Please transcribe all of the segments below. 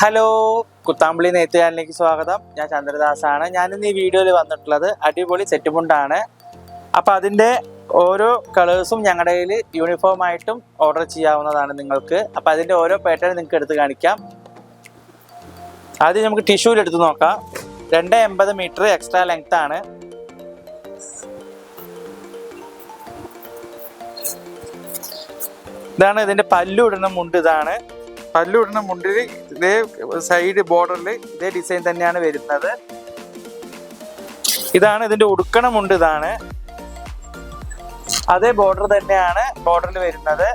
Hello Kuthampully നെയ്ത്തുകാരനിലേക്ക് സ്വാഗതം. ഞാൻ ചന്ദ്രദാസാണ്. ഞാനിന്ന് ഈ വീഡിയോയിൽ വന്നിട്ടുള്ളത് അടിപൊളി സെറ്റ് മുണ്ടാണ് അപ്പോൾ അതിന്റെ ഓരോ കളേഴ്സും ഞങ്ങളുടെ കയ്യിൽ യൂണിഫോം ആയിട്ടും ഓർഡർ ചെയ്യാവുന്നതാണ് നിങ്ങൾക്ക്. അപ്പോൾ അതിന്റെ ഓരോ പാറ്റേൺ നിങ്ങൾക്ക് എടുത്ത് കാണിക്കാം. ആദ്യം നമുക്ക് ടിഷ്യൂവിൽ എടുത്ത് നോക്കാം. രണ്ട് എൺപത് മീറ്റർ എക്സ്ട്രാ ലെങ്ത് ആണ്. ഇതാണ് ഇതിന്റെ പല്ലു ഇടുന്ന മുണ്ട് ഇതാണ്. പല്ലു ഇടുന്ന മുണ്ടിൽ ഇതേ സൈഡ് ബോർഡറിൽ ഇതേ ഡിസൈൻ തന്നെയാണ് വരുന്നത്. ഇതാണ് ഇതിന്റെ ഉടുക്കണ മുണ്ട് ഇതാണ്. അതേ ബോർഡർ തന്നെയാണ് ബോർഡറിൽ വരുന്നത്.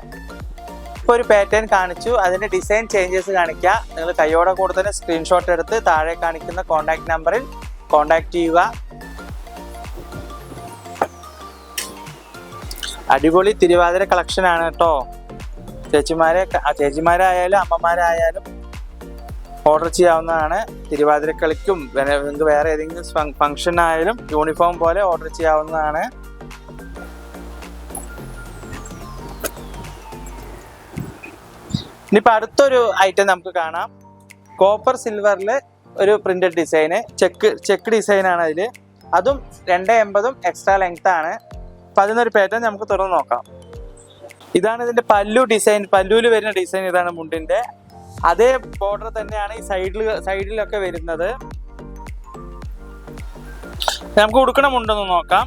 ഇപ്പൊ ഒരു പാറ്റേൺ കാണിച്ചു. അതിന്റെ ഡിസൈൻ ചേഞ്ചസ് കാണിക്കുക നിങ്ങൾ കൈയോടെ കൂടെ തന്നെ സ്ക്രീൻഷോട്ട് എടുത്ത് താഴെ കാണിക്കുന്ന കോൺടാക്ട് നമ്പറിൽ കോൺടാക്ട് ചെയ്യുക. അടിപൊളി തിരുവാതിര കളക്ഷൻ ആണ് കേട്ടോ. ചേച്ചിമാരെ ചേച്ചിമാരായാലും അമ്മമാരായാലും ഓർഡർ ചെയ്യാവുന്നതാണ്. തിരുവാതിരക്കളിക്കും കളിക്കും നിങ്ങൾക്ക് വേറെ ഏതെങ്കിലും ഫംഗ്ഷൻ ആയാലും യൂണിഫോം പോലെ ഓർഡർ ചെയ്യാവുന്നതാണ്. ഇനിയിപ്പോൾ അടുത്തൊരു ഐറ്റം നമുക്ക് കാണാം. കോപ്പർ സിൽവറിൽ ഒരു പ്രിന്റഡ് ഡിസൈന് ചെക്ക് ചെക്ക് ഡിസൈനാണ് അതിൽ അതും രണ്ട് എൺപതും എക്സ്ട്രാ ലെങ്ത് ആണ്. അപ്പം അതിനൊരു പാറ്റേൺ നമുക്ക് തുറന്ന് നോക്കാം. ഇതാണ് ഇതിന്റെ പല്ലു ഡിസൈൻ പല്ലുവിൽ വരുന്ന ഡിസൈൻ ഇതാണ് മുണ്ടിന്റെ. അതേ ബോർഡർ തന്നെയാണ് ഈ സൈഡിൽ സൈഡിലൊക്കെ വരുന്നത്. നമുക്ക് ഉടുക്കണ മുണ്ടൊന്ന് നോക്കാം.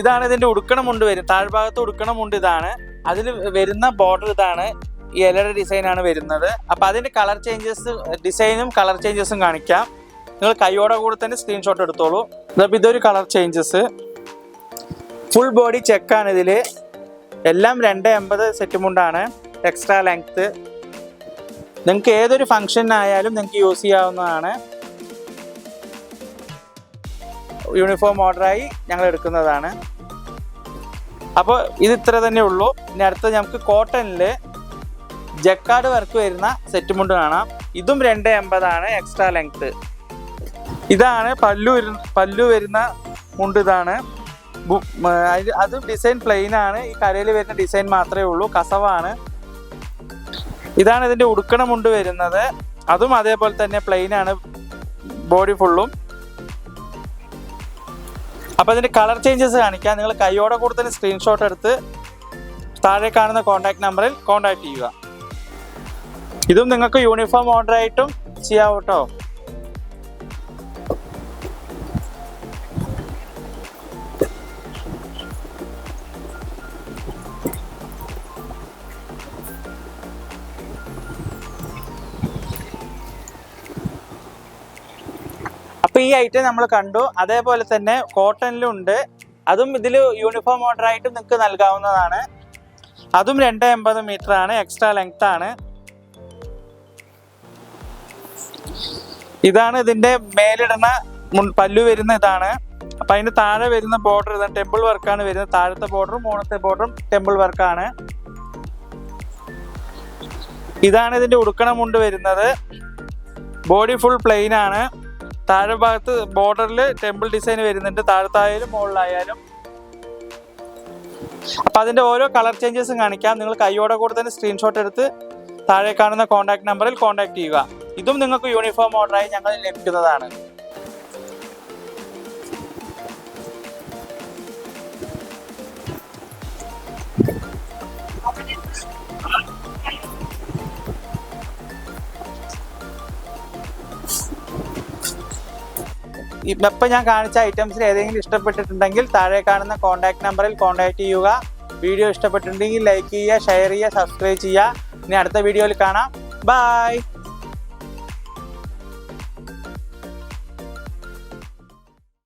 ഇതാണ് ഇതിന്റെ ഉടുക്കണ മുണ്ട് വരും താഴ്ഭാഗത്ത് ഉടുക്കണ മുണ്ട് ഇതാണ്. അതിൽ വരുന്ന ബോർഡർ ഇതാണ് ഈ ഇലയുടെ ഡിസൈൻ ആണ് വരുന്നത്. അപ്പൊ അതിന്റെ കളർ ചേഞ്ചസ് ഡിസൈനും കളർ ചേഞ്ചസും കാണിക്കാം. നിങ്ങൾ കൈയോടെ കൂടെ തന്നെ സ്ക്രീൻഷോട്ട് എടുത്തോളൂ. ഇതൊരു കളർ ചേഞ്ചസ് ഫുൾ ബോഡി ചെക്കാണ് ഇതിൽ. എല്ലാം രണ്ട് എൺപത് സെറ്റ് മുണ്ടാണ് എക്സ്ട്രാ ലെങ്ത്ത് നിങ്ങൾക്ക് ഏതൊരു ഫങ്ഷനായാലും നിങ്ങൾക്ക് യൂസ് ചെയ്യാവുന്നതാണ്. യൂണിഫോം ഓർഡറായി ഞങ്ങൾ എടുക്കുന്നതാണ്. അപ്പോൾ ഇത് ഇത്ര തന്നെ ഉള്ളൂ. ഇനി അടുത്ത് നമുക്ക് കോട്ടണിൽ ജക്കാർഡ് വർക്ക് വരുന്ന സെറ്റ് മുണ്ട് കാണാം. ഇതും രണ്ട് എൺപതാണ് എക്സ്ട്രാ ലെങ്ത്ത് ഇതാണ് പല്ലു പല്ലു വരുന്ന മുണ്ട് ഇതാണ്. അത് ഡിസൈൻ പ്ലെയിൻ ആണ്. ഈ കരയിൽ വരുന്ന ഡിസൈൻ മാത്രമേ ഉള്ളൂ. കസവാണ്. ഇതാണ് ഇതിന്റെ ഉടുക്കണം മുണ്ട് വരുന്നത്. അതും അതേപോലെ തന്നെ പ്ലെയിൻ ആണ്. ബോഡി ഫുള്ളും അപ്പൊ ഇതിന്റെ കളർ ചേഞ്ചസ് കാണിക്കാൻ നിങ്ങൾ കൈയോടെ കൂടെ തന്നെ സ്ക്രീൻഷോട്ട് എടുത്ത് താഴെ കാണുന്ന കോൺടാക്ട് നമ്പറിൽ കോൺടാക്ട് ചെയ്യുക. ഇതും നിങ്ങൾക്ക് യൂണിഫോം ഓർഡർ ആയിട്ടും ചെയ്യാവൂ കേട്ടോ ആയിട്ട് നമ്മൾ കണ്ടു. അതേപോലെ തന്നെ കോട്ടണിലും ഉണ്ട്. അതും ഇതിൽ യൂണിഫോം ഓർഡർ ആയിട്ട് നിങ്ങൾക്ക് നൽകാവുന്നതാണ്. അതും രണ്ട് എൺപത് മീറ്റർ ആണ്. എക്സ്ട്രാ ലെങ്ത് ആണ്. ഇതാണ് ഇതിന്റെ മേലിടുന്ന പല്ലു വരുന്ന ഇതാണ്. അപ്പൊ അതിന്റെ താഴെ വരുന്ന ബോർഡർ ഇതാണ്. ടെമ്പിൾ വർക്കാണ് വരുന്നത്. താഴത്തെ ബോർഡറും മൂന്നത്തെ ബോർഡറും ടെമ്പിൾ വർക്കാണ് ഇതാണ് ഇതിന്റെ ഉടുക്കണ മുണ്ട് വരുന്നത്. ബോഡി ഫുൾ പ്ലെയിൻ ആണ്. താഴെ ഭാഗത്ത് ബോർഡറിൽ ടെമ്പിൾ ഡിസൈൻ വരുന്നുണ്ട്. താഴത്തായാലും മുകളിലായാലും. അപ്പൊ അതിന്റെ ഓരോ കളർ ചേഞ്ചസും കാണിക്കാം. നിങ്ങൾ കൈയോടെ കൂടെ തന്നെ സ്ക്രീൻഷോട്ട് എടുത്ത് താഴെ കാണുന്ന കോൺടാക്ട് നമ്പറിൽ കോൺടാക്ട് ചെയ്യുക. ഇതും നിങ്ങൾക്ക് യൂണിഫോം ഓർഡറായി ഞങ്ങൾ ലഭിക്കുന്നതാണ്. ഇപ്പം ഞാൻ കാണിച്ച ഐറ്റംസിൽ ഏതെങ്കിലും ഇഷ്ടപ്പെട്ടിട്ടുണ്ടെങ്കിൽ താഴെ കാണുന്ന കോൺടാക്ട് നമ്പറിൽ കോൺടാക്ട് ചെയ്യുക. വീഡിയോ ഇഷ്ടപ്പെട്ടിട്ടുണ്ടെങ്കിൽ ലൈക്ക് ചെയ്യുക ഷെയർ ചെയ്യുക സബ്സ്ക്രൈബ് ചെയ്യുക. ഇനി അടുത്ത വീഡിയോയിൽ കാണാം. ബൈ